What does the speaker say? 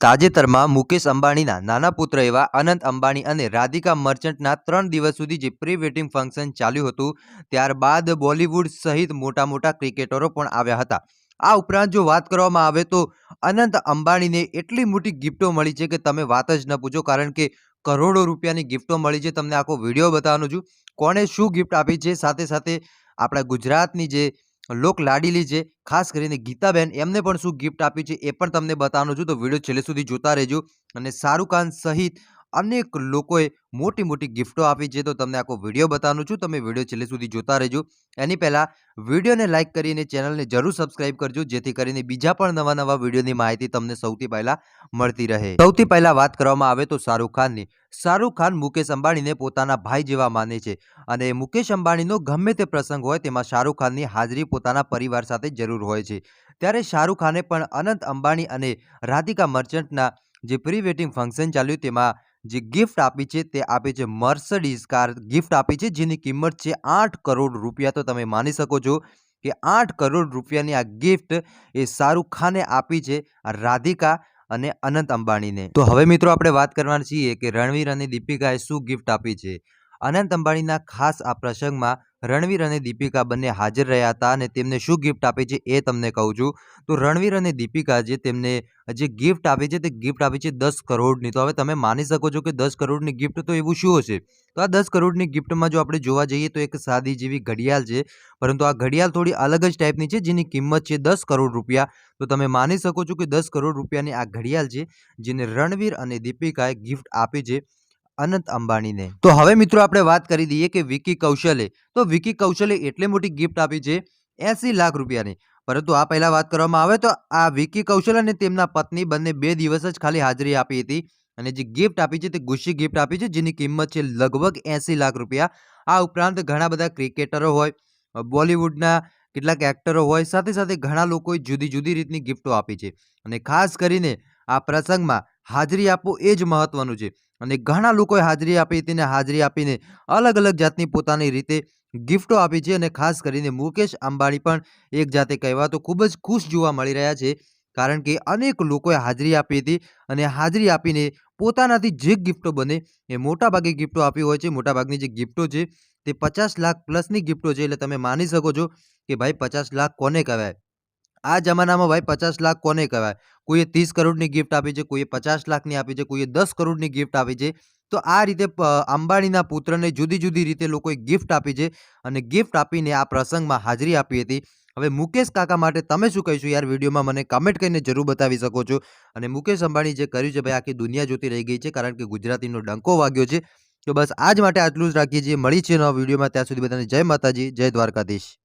તાજેતરમાં મુકેશ અંબાણીના નાના પુત્ર એવા અનંત અંબાણી અને રાધિકા મર્ચન્ટના ત્રણ દિવસ સુધી જે પ્રી વેડિંગ ફંક્શન ચાલ્યું હતું, ત્યારબાદ બોલિવૂડ સહિત મોટા મોટા ક્રિકેટરો પણ આવ્યા હતા. આ ઉપરાંત જો વાત કરવામાં આવે તો અનંત અંબાણીને એટલી મોટી ગિફ્ટો મળી છે કે તમે વાત જ ન પૂછો, કારણ કે કરોડો રૂપિયાની ગિફ્ટો મળી છે. તમને આખો વીડિયો બતાવવાનો છું. કોણે શું ગિફ્ટ આપી છે? સાથે સાથે આપણા ગુજરાતની જે લોક લાડીલી છે. ખાસ કરીને ગીતાબેન એમને પણ શું ગિફ્ટ આપી છે એ પણ તમને બતાવવાનું છું. તો વીડિયો છેલ્લે સુધી જોતા રહેજો. અને શાહરૂખ ખાન સહિત અનેક લોકોએ મોટી મોટી ગિફ્ટો આપી છે. તો તમને આખો વીડિયો બતાવવાનું છું. તમે વીડિયો છેલ્લે સુધી જોતા રહેજો. એની પહેલાં વિડીયોને લાઇક કરીને ચેનલને જરૂર સબસ્ક્રાઇબ કરજો, જેથી કરીને બીજા પણ નવા નવા વિડીયોની માહિતી તમને સૌથી પહેલાં મળતી રહે. સૌથી પહેલાં વાત કરવામાં આવે તો શાહરૂખ ખાનની. શાહરૂખ ખાન મુકેશ અંબાણીને પોતાના ભાઈ જેવા માને છે અને મુકેશ અંબાણીનો ગમે તે પ્રસંગ હોય તેમાં શાહરૂખ ખાનની હાજરી પોતાના પરિવાર સાથે જરૂર હોય છે. ત્યારે શાહરૂખ ખાને પણ અનંત અંબાણી અને રાધિકા મર્ચન્ટના જે પ્રી વેડિંગ ફંક્શન ચાલ્યું તેમાં જે ગિફ્ટ આપી છે તે આપી છે મર્સડીઝ કાર ગિફ્ટ આપી છે, જેની કિંમત છે આઠ કરોડ રૂપિયા. તો તમે માની શકો છો કે આઠ કરોડ રૂપિયાની આ ગિફ્ટ એ શાહરૂખ ખાને આપી છે રાધિકા અને અનંત અંબાણીને. તો હવે મિત્રો આપણે વાત કરવાના છીએ કે રણવીર અને દીપિકાએ શું ગિફ્ટ આપી છે? અનંત અંબાણીના ખાસ આ પ્રસંગમાં રણવીર અને દીપિકા બંને હાજર રહ્યા હતા અને તેમને શું ગિફ્ટ આપે છે એ તમને કહું છું. તો રણવીર અને દીપિકા જે તેમને જે ગિફ્ટ આપે છે તે ગિફ્ટ આપે છે દસ કરોડની. તો હવે તમે માની શકો છો કે દસ કરોડની ગિફ્ટ તો એવું શું હશે? તો આ દસ કરોડની ગિફ્ટમાં જો આપણે જોવા જઈએ તો એક સાદી જેવી ઘડિયાળ છે. પરંતુ આ ઘડિયાળ થોડી અલગ જ ટાઈપની છે જેની કિંમત છે દસ કરોડ રૂપિયા. તો તમે માની શકો છો કે દસ કરોડ રૂપિયાની આ ઘડિયાળ છે જેને રણવીર અને દીપિકાએ ગિફ્ટ આપી છે. અનંત અંબાણીને. તો હવે મિત્રો આપણે વાત કરી દઈએ કે વિકી કૌશલે. તો વિકી કૌશલે એટલે મોટી ગિફ્ટ આપી છે એસી લાખ રૂપિયાની. પરંતુ આ પહેલા વાત કરવામાં આવે તો આ વિકી કૌશલ અને તેમના પત્ની બંને બે દિવસ જ ખાલી હાજરી આપી હતી. અને જે ગિફ્ટ આપી છે તે ગુસ્સી ગિફ્ટ આપી છે જેની કિંમત છે લગભગ એસી લાખ રૂપિયા. આ ઉપરાંત ઘણા બધા ક્રિકેટરો હોય, બોલિવૂડના કેટલાક એક્ટરો હોય, સાથે સાથે ઘણા લોકોએ જુદી જુદી રીતની ગિફ્ટો આપી છે. અને ખાસ કરીને આ પ્રસંગમાં હાજરી આપવું એ જ મહત્વનું છે. અને ઘણા લોકોએ હાજરી આપી હતી ને હાજરી આપીને અલગ અલગ જાતની પોતાની રીતે ગિફ્ટો આપી છે અને ખાસ કરીને મુકેશ અંબાણી પણ એક જાતે કહેવા તો ખૂબ જ ખુશ જોવા મળી રહ્યા છે. કારણ કે અનેક લોકોએ હાજરી આપી હતી અને હાજરી આપીને પોતાનાથી જે ગિફ્ટો બને એ મોટાભાગે ગિફ્ટો આપી હોય છે. મોટાભાગની જે ગિફ્ટો છે તે પચાસ લાખ પ્લસની ગિફ્ટો છે. એટલે તમે માની શકો છો કે ભાઈ પચાસ લાખ કોને કહેવાય? આ જમાનામાં ભાઈ પચાસ લાખ કોને કહેવાય? કોઈએ ત્રીસ કરોડની ગિફ્ટ આપી છે, કોઈએ પચાસ લાખની આપી છે, કોઈએ દસ કરોડની ગિફ્ટ આપી છે. તો આ રીતે અંબાણીના પુત્રને જુદી જુદી રીતે લોકોએ ગિફ્ટ આપી છે અને ગિફ્ટ આપીને આ પ્રસંગમાં હાજરી આપી હતી. હવે મુકેશ કાકા માટે તમે શું કહીશું યાર વિડીયોમાં મને કમેન્ટ કરીને જરૂર બતાવી શકો છો. અને મુકેશ અંબાણી જે કર્યું છે ભાઈ આખી દુનિયા જોતી રહી ગઈ છે કારણ કે ગુજરાતીનો ડંકો વાગ્યો છે. તો બસ આજ માટે આટલું જ રાખીએ છીએ. મળી છે નવા વિડીયોમાં. ત્યાં સુધી બધાને જય માતાજી, જય દ્વારકાધીશ.